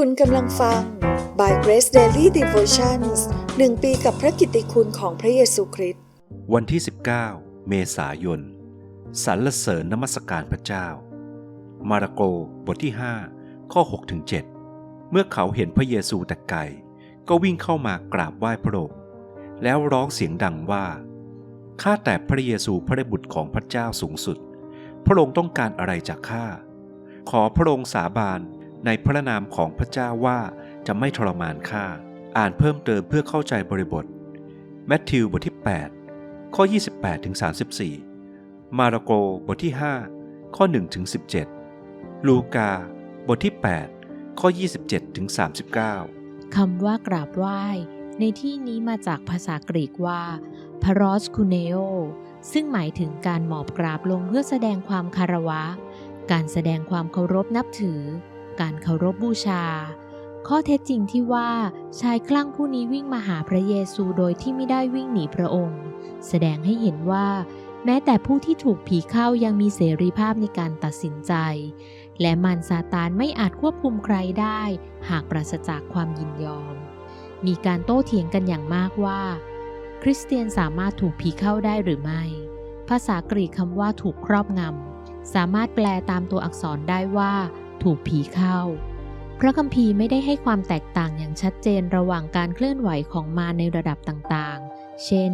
คุณกำลังฟัง By Grace Daily Devotions หนึ่งปีกับพระกิตติคุณของพระเยซูคริสต์ วันที่ 19 เมษายน สรรเสริญนมัสการพระเจ้า มาระโกบทที่ 5 ข้อ6ถึง7เมื่อเขาเห็นพระเยซูแต่ไกล ก็วิ่งเข้ามากราบไหว้พระองค์ แล้วร้องเสียงดังว่า ข้าแต่พระเยซูพระบุตรของพระเจ้าสูงสุด พระองค์ต้องการอะไรจากข้า ขอพระองค์สาบาน ในพระนามของพระเจ้าว่าจะไม่ทรมานข้า อ่านเพิ่มเติมเพื่อเข้าใจบริบท แมทธิวบทที่ 8 ข้อ 28ถึง34 มาระโกบทที่ 5 ข้อ1ถึง17 ลูกา บทที่ 8 ข้อ 27ถึง39 คำว่ากราบไหว้ ในที่นี้มาจากภาษากรีกว่าพารอสคูเนโอซึ่งหมายถึงการหมอบกราบลงเพื่อแสดงความคารวะ การแสดงความเคารพนับถือ การเคารพบูชา ข้อเท็จจริงที่ว่าชายคลั่งผู้นี้วิ่งมาหาพระเยซูโดยที่ไม่ได้วิ่งหนีพระองค์ แสดงให้เห็นว่า แม้แต่ผู้ที่ถูกผีเข้ายังมีเสรีภาพในการตัดสินใจ และมารซาตานไม่อาจควบคุมใครได้ หากปราศจากความยินยอม มีการโต้เถียงกันอย่างมากว่า คริสเตียนสามารถถูกผีเข้าได้หรือไม่ ภาษากรีกคำว่าถูกครอบงำสามารถแปลตามตัวอักษรได้ว่า ถูกผีเข้า พระคัมภีร์ไม่ได้ให้ความแตกต่างอย่างชัดเจนระหว่างการเคลื่อนไหวของมารในระดับต่างๆ เช่น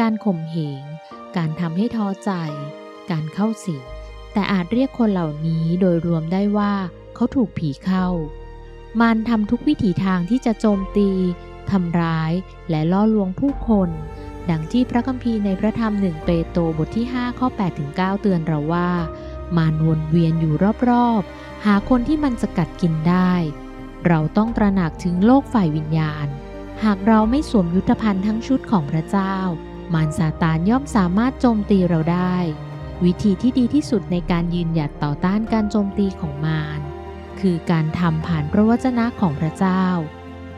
การข่มเหง การทำให้ท้อใจ การเข้าสิง แต่อาจเรียกคนเหล่านี้โดยรวมได้ว่าเขาถูกผีเข้า มารทำทุกวิถีทางที่จะโจมตีทำร้ายและล่อลวงผู้คน ดังที่พระคัมภีร์ในพระธรรมหนึ่งเปโตรบทที่ 5 ข้อ8ถึง9เตือนเราว่า มารวนเวียนอยู่รอบๆ หาคนที่มันจะกัดกินได้ เราต้องตระหนักถึงโลกฝ่ายวิญญาณ หากเราไม่สวมยุทธภัณฑ์ทั้งชุดของพระเจ้า มารซาตานย่อมสามารถโจมตีเราได้ วิธีที่ดีที่สุดในการยืนหยัดต่อต้านการโจมตีของมาร คือการทำผ่านพระวจนะของพระเจ้า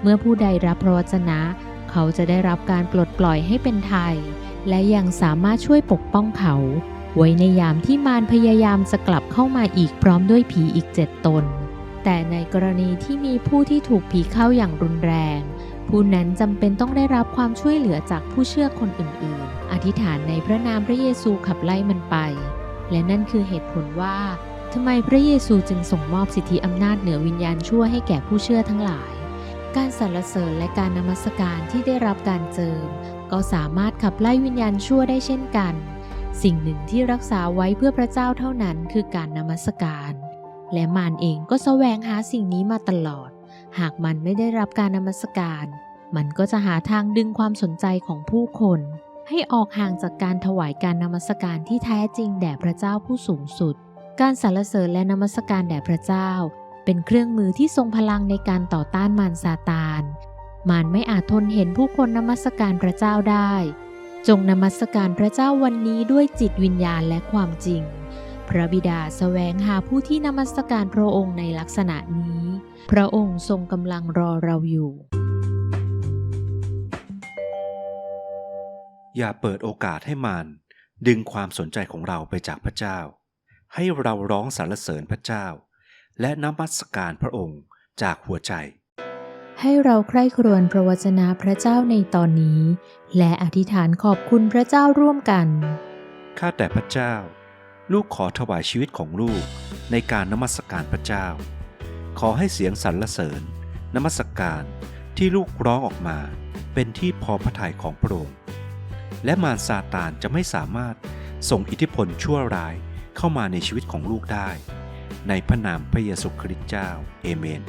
เมื่อผู้ใดรับพระวจนะ เขาจะได้รับการปลดปล่อยให้เป็นไทย และยังสามารถช่วยปกป้องเขา ไว้ในยามที่มารพยายามจะกลับเข้ามาอีกพร้อมด้วยผีอีกเจ็ดตน แต่ในกรณีที่มีผู้ที่ถูกผีเข้าอย่างรุนแรง ผู้นั้นจำเป็นต้องได้รับความช่วยเหลือจากผู้เชื่อคนอื่นๆ อธิษฐานในพระนามพระเยซูขับไล่มันไป และนั่นคือเหตุผลว่าทำไมพระเยซูจึงส่งมอบสิทธิอำนาจเหนือวิญญาณชั่วให้แก่ผู้เชื่อทั้งหลาย การสรรเสริญและการนมัสการที่ได้รับการเจิม ก็สามารถขับไล่วิญญาณชั่วได้เช่นกัน สิ่งหนึ่งที่รักษาไว้เพื่อพระเจ้าเท่านั้นคือการนมัสการ และมารเองก็แสวงหาสิ่งนี้มาตลอด หากมันไม่ได้รับการนมัสการ มันก็จะหาทางดึงความสนใจของผู้คน ให้ออกห่างจากการถวายการนมัสการที่แท้จริงแด่พระเจ้าผู้สูงสุด การสรรเสริญและนมัสการแด่พระเจ้า เป็นเครื่องมือที่ทรงพลังในการต่อต้านมารซาตาน มารไม่อาจทนเห็นผู้คนนมัสการพระเจ้าได้ จงนมัสการพระเจ้าวันนี้ด้วยจิตวิญญาณและความจริง พระบิดาแสวงหาผู้ที่นมัสการพระองค์ในลักษณะนี้ พระองค์ทรงกำลังรอเราอยู่ อย่าเปิดโอกาสให้มารดึงความสนใจของเราไปจากพระเจ้า ให้เราร้องสรรเสริญพระเจ้า และนมัสการพระองค์จากหัวใจ ให้เราใคร่ครวญพระวจนะพระเจ้าในตอนนี้ และอธิษฐานขอบคุณพระเจ้าร่วมกัน ข้าแต่พระเจ้า ลูกขอถวายชีวิตของลูกในการนมัสการพระเจ้า ขอให้เสียงสรรเสริญ นมัสการที่ลูกร้องออกมาเป็นที่พอพระทัยของพระองค์และมารซาตานจะไม่สามารถส่งอิทธิพลชั่วร้ายเข้ามาในชีวิตของลูกได้ ในพระนามพระเยซูคริสต์เจ้า เอเมน